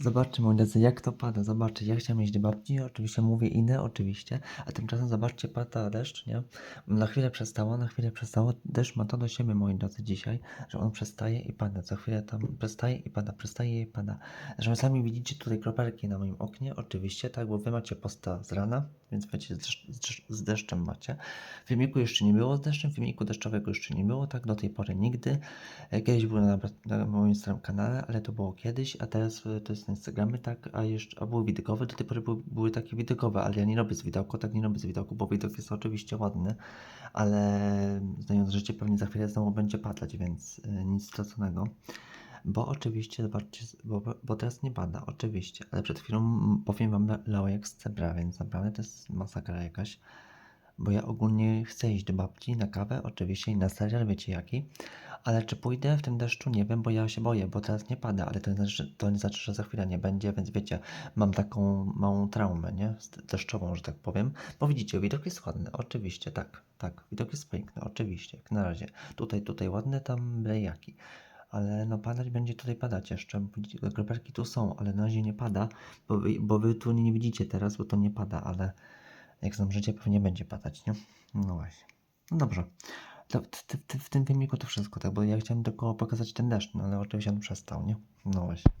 Zobaczcie, moi drodzy, jak to pada. Zobaczcie, ja chciałem iść do babci, oczywiście mówię inne, oczywiście, a tymczasem zobaczcie, pada deszcz, nie? Na chwilę przestało, na chwilę przestało. Deszcz ma to do siebie, moi drodzy, dzisiaj, że on przestaje i pada. Co chwilę tam przestaje i pada, przestaje i pada. Że sami widzicie tutaj kropelki na moim oknie, oczywiście, tak, bo wy macie posta z rana, więc wiecie, z, deszcz, z, deszcz, z deszczem macie. Filmiku jeszcze nie było z deszczem, filmiku deszczowego jeszcze nie było, tak, do tej pory nigdy. E, Kiedyś było na, na moim starym kanale, ale to było kiedyś, a teraz e, to jest na Instagramie, tak, a jeszcze, a były widokowe, do tej pory były, były takie widokowe, ale ja nie robię z widoku, tak nie robię z widoku, bo widok jest oczywiście ładny, ale znając życie pewnie za chwilę znowu będzie padać, więc e, nic straconego. Bo oczywiście, zobaczcie, bo, bo teraz nie pada, oczywiście, ale przed chwilą, powiem wam, lało jak z cebra, więc naprawdę to jest masakra jakaś. Bo ja ogólnie chcę iść do babci na kawę, oczywiście i na serial, wiecie jaki. Ale czy pójdę w tym deszczu? Nie wiem, bo ja się boję, bo teraz nie pada, ale to nie znaczy, to nie znaczy, że za chwilę nie będzie, więc wiecie, mam taką małą traumę, nie? Deszczową, że tak powiem. Bo widzicie, widok jest ładny, oczywiście, tak, tak, widok jest piękny, oczywiście, jak na razie. Tutaj, tutaj ładny, tam byle jaki. Ale no padać będzie tutaj padać jeszcze. Kropelki tu są, ale na razie nie pada, bo wy, bo wy tu nie widzicie teraz, bo to nie pada, ale jak znam życie, pewnie będzie padać, nie? No właśnie. No dobrze. To w, w, tym filmiku to wszystko, tak, bo ja chciałem tylko pokazać ten deszcz, no ale oczywiście on przestał, nie? No właśnie.